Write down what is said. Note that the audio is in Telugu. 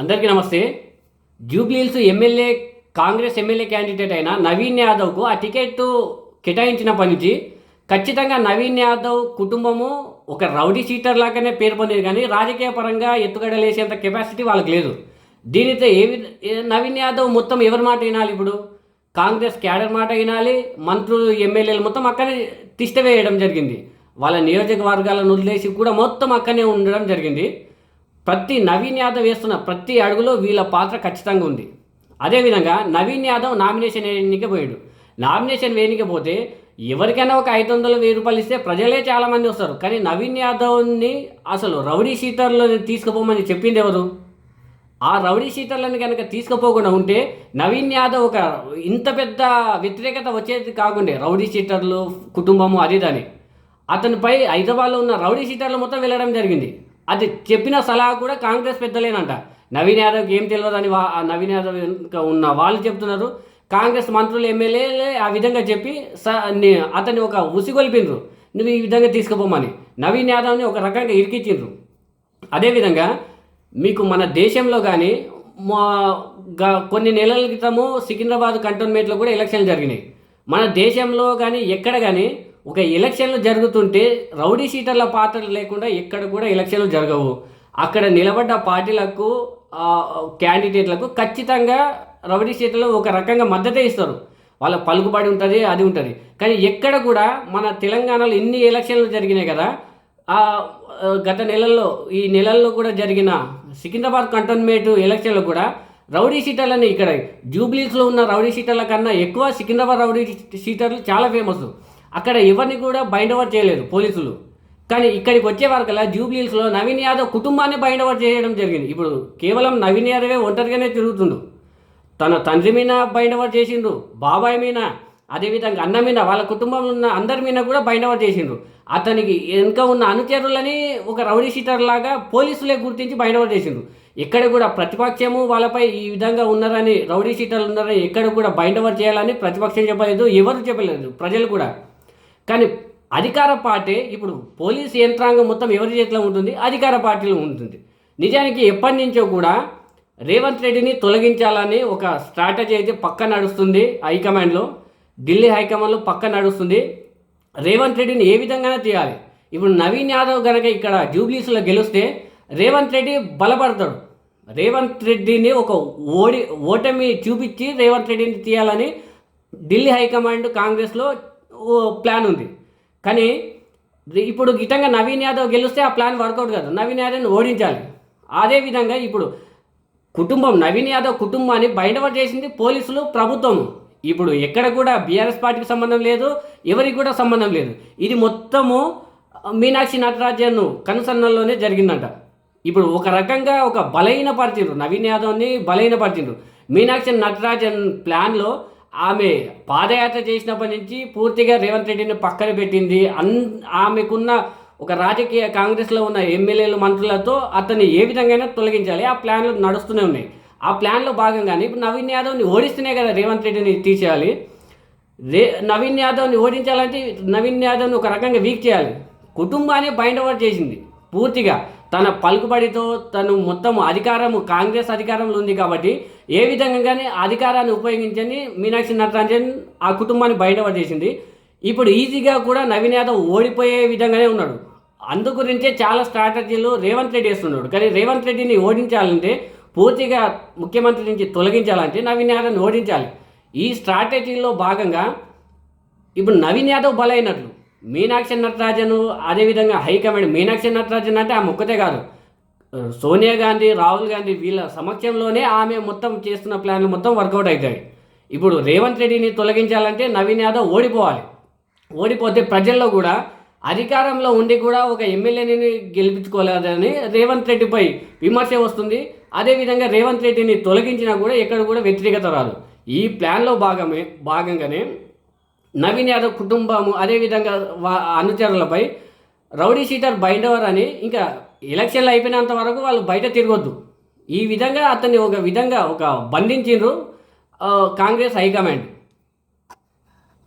అందరికీ నమస్తే. Jubilee Hills MLA Congress MLA candidate అయిన నవీన్ యాదవ్కు ఆ టికెట్ కేటాయించినప్పటి నుంచి ఖచ్చితంగా నవీన్ యాదవ్ కుటుంబము ఒక రౌడీ షీటర్ లాగానే పేరు పొందేది కానీ రాజకీయ పరంగా ఎత్తుగడలేసేంత కెపాసిటీ వాళ్ళకి లేదు. దీనితో ఏ నవీన్ యాదవ్ మొత్తం ఎవరి మాట వినాలి ఇప్పుడు? కాంగ్రెస్ క్యాడర్ మాట వినాలి మంత్రులు ఎమ్మెల్యేలు మొత్తం అక్కడే తిష్టవేయడం జరిగింది. వాళ్ళ నియోజకవర్గాలను వదిలేసి కూడా మొత్తం అక్కడనే ఉండడం జరిగింది. ప్రతి నవీన్ యాదవ్ వేస్తున్న ప్రతి అడుగులో వీళ్ళ పాత్ర ఖచ్చితంగా ఉంది. అదేవిధంగా నవీన్ యాదవ్ నామినేషన్ వేయడానికి పోయాడు. నామినేషన్ వేయనికపోతే ఎవరికైనా ఒక ఐదు వందలు వెయ్యి రూపాయలు ఇస్తే ప్రజలే చాలామంది వస్తారు. కానీ నవీన్ యాదవ్ని అసలు రౌడీ షీటర్లో తీసుకుపోమని చెప్పింది ఎవరు? ఆ రౌడీ షీటర్లను కనుక తీసుకుపోకుండా ఉంటే నవీన్ యాదవ్ ఒక ఇంత పెద్ద వ్యతిరేకత వచ్చేది కాకుండా. రౌడీ షీటర్లు కుటుంబము అది దాని అతనిపై హైదరాబాద్లో ఉన్న రౌడీ షీటర్లు మొత్తం వెళ్ళడం జరిగింది. అది చెప్పిన సలహా కూడా కాంగ్రెస్ పెద్దలేనంట. నవీన్ యాదవ్కి ఏం తెలియదని వా నవీన్ యాదవ్ ఉన్న వాళ్ళు చెప్తున్నారు. కాంగ్రెస్ మంత్రులు ఎమ్మెల్యేలే ఆ విధంగా చెప్పి స అతన్ని ఒక ఉసిగొల్పిండ్రు. నువ్వు ఈ విధంగా తీసుకుపోమని. నవీన్ యాదవ్ని ఒక రకంగా ఇరికించిండ్రు. అదేవిధంగా మీకు మన దేశంలో కానీ మా కొన్ని నెలల క్రితము సికింద్రాబాద్ కంటోన్మెంట్లో కూడా ఎలక్షన్లు జరిగినాయి. మన దేశంలో కానీ ఎక్కడ కానీ ఒక ఎలక్షన్లు జరుగుతుంటే రౌడీ షీటర్ల పాత్ర లేకుండా ఎక్కడ కూడా ఎలక్షన్లు జరగవు. అక్కడ నిలబడ్డ పార్టీలకు క్యాండిడేట్లకు ఖచ్చితంగా రౌడీ షీటర్లు ఒక రకంగా మద్దతే ఇస్తారు. వాళ్ళ పలుకుబడి ఉంటుంది అది ఉంటుంది. కానీ ఎక్కడ కూడా మన తెలంగాణలో ఇన్ని ఎలక్షన్లు జరిగినాయి కదా గత నెలల్లో ఈ నెలల్లో కూడా జరిగిన సికింద్రాబాద్ కంటోన్మెంట్ ఎలక్షన్లో కూడా రౌడీ షీటర్లని ఇక్కడ జూబ్లీస్లో ఉన్న రౌడీ షీటర్ల కన్నా ఎక్కువ సికింద్రాబాద్ రౌడీ షీటర్లు చాలా ఫేమస్. అక్కడ ఎవరిని కూడా బైండ్ ఓవర్ చేయలేదు పోలీసులు. కానీ ఇక్కడికి వచ్చే వరకల్లా జూబ్లీస్లో నవీన్ యాదవ్ కుటుంబాన్ని బైండ్ ఓవర్ చేయడం జరిగింది. ఇప్పుడు కేవలం నవీన్ యాదవే ఒంటరిగానే తిరుగుతుండు. తన తండ్రి మీద బైండ్ ఓవర్ చేసిండ్రు బాబాయ్ మీద అదేవిధంగా అన్న మీద వాళ్ళ కుటుంబంలో ఉన్న అందరి మీద కూడా బైండ్ ఓవర్ చేసిండ్రు. అతనికి వెనుక ఉన్న అనుచరులని ఒక రౌడీ షీటర్ లాగా పోలీసులే గుర్తించి బైండ్ ఓవర్ చేసిండ్రు. ఎక్కడ కూడా ప్రతిపక్షము వాళ్ళపై ఈ విధంగా ఉన్నారని రౌడీ షీటర్లు ఉన్నారని ఎక్కడ కూడా బైండ్ ఓవర్ చేయాలని ప్రతిపక్షం చెప్పలేదు ఎవరు చెప్పలేదు ప్రజలు కూడా. కానీ అధికార పార్టీ ఇప్పుడు పోలీస్ యంత్రాంగం మొత్తం ఎవరి చేతిలో ఉంటుంది? అధికార పార్టీలో ఉంటుంది. నిజానికి ఎప్పటి నుంచో కూడా రేవంత్ రెడ్డిని తొలగించాలని ఒక స్ట్రాటజీ అయితే పక్క నడుస్తుంది హైకమాండ్లో. ఢిల్లీ హైకమాండ్లో పక్క నడుస్తుంది. రేవంత్ రెడ్డిని ఏ విధంగానే తీయాలి? ఇప్పుడు నవీన్ యాదవ్ గనక ఇక్కడ జూబ్లీస్లో గెలిస్తే రేవంత్ రెడ్డి బలపడతాడు. రేవంత్ రెడ్డిని ఒక ఓడి ఓటమి చూపించి రేవంత్ రెడ్డిని తీయాలని ఢిల్లీ హైకమాండ్ కాంగ్రెస్లో ప్లాన్ ఉంది. కానీ ఇప్పుడు గిట్టంగా నవీన్ యాదవ్ గెలిస్తే ఆ ప్లాన్ వర్కౌట్ కాదు. నవీన్ యాదవ్ని ఓడించాలి. అదేవిధంగా ఇప్పుడు కుటుంబం నవీన్ యాదవ్ కుటుంబాన్ని బయటపడి చేసింది పోలీసులు ప్రభుత్వం. ఇప్పుడు ఎక్కడ కూడా బీఆర్ఎస్ పార్టీకి సంబంధం లేదు ఎవరికి కూడా సంబంధం లేదు. ఇది మొత్తము మీనాక్షి నటరాజన్ కనుసన్నల్లోనే జరిగిందంట. ఇప్పుడు ఒక రకంగా ఒక బలహీన పరిచిండ్రు నవీన్ యాదవ్ని బలహీన పరిచిండ్రు మీనాక్షి నటరాజన్ ప్లాన్లో ఆమె పాదయాత్ర చేసినప్పటి నుంచి పూర్తిగా రేవంత్ రెడ్డిని పక్కన పెట్టింది. అన్ ఆమెకున్న ఒక రాజకీయ కాంగ్రెస్లో ఉన్న ఎమ్మెల్యేలు మంత్రులతో అతన్ని ఏ విధంగా తొలగించాలి. ఆ ప్లాన్లు నడుస్తూనే ఉన్నాయి. ఆ ప్లాన్లో భాగంగానే ఇప్పుడు నవీన్ యాదవ్ని ఓడిస్తేనే కదా రేవంత్ రెడ్డిని తీసేయాలి. రే నవీన్ యాదవ్ని ఓడించాలంటే నవీన్ యాదవ్ని ఒక రకంగా వీక్ చేయాలి. కుటుంబాన్ని బైండ్ ఓవర్ చేసింది పూర్తిగా. తన పలుకుబడితో తను మొత్తం అధికారము కాంగ్రెస్ అధికారంలో ఉంది కాబట్టి ఏ విధంగా కానీ అధికారాన్ని ఉపయోగించని మీనాక్షి నటరాజన్ ఆ కుటుంబాన్ని బయట పడేసింది ఇప్పుడు ఈజీగా కూడా నవీన్ యాదవ్ ఓడిపోయే విధంగానే ఉన్నాడు. అందు గురించే చాలా స్ట్రాటజీలు రేవంత్ రెడ్డి వేస్తున్నాడు. కానీ రేవంత్ రెడ్డిని ఓడించాలంటే పూర్తిగా ముఖ్యమంత్రి నుంచి తొలగించాలంటే నవీన్ యాదవ్ని ఓడించాలి. ఈ స్ట్రాటజీలో భాగంగా ఇప్పుడు నవీన్ యాదవ్ బలైనట్లు మీనాక్షి నటరాజను అదేవిధంగా హైకమాండ్ మీనాక్షి నటరాజన్ అంటే ఆమె ఒక్కతే కాదు. సోనియా గాంధీ రాహుల్ గాంధీ వీళ్ళ సమక్షంలోనే ఆమె మొత్తం చేస్తున్న ప్లాన్లు మొత్తం వర్కౌట్ అవుతాయి. ఇప్పుడు రేవంత్ రెడ్డిని తొలగించాలంటే నవీన్ యాదవ్ ఓడిపోవాలి. ఓడిపోతే ప్రజల్లో కూడా అధికారంలో ఉండి కూడా ఒక ఎమ్మెల్యేని గెలిపించుకోలేదని రేవంత్ రెడ్డిపై విమర్శ వస్తుంది. అదేవిధంగా రేవంత్ రెడ్డిని తొలగించినా కూడా ఎక్కడ కూడా వ్యతిరేకత రాదు. ఈ ప్లాన్లో భాగమే భాగంగానే నవీన్ యాదవ్ కుటుంబము అదేవిధంగా వా అనుచరులపై రౌడీ షీటర్ బైండవర్ అని ఇంకా ఎలక్షన్లు అయిపోయినంత వరకు వాళ్ళు బయట తిరగొద్దు. ఈ విధంగా అతన్ని ఒక విధంగా ఒక బంధించిండ్రు కాంగ్రెస్ హైకమాండ్.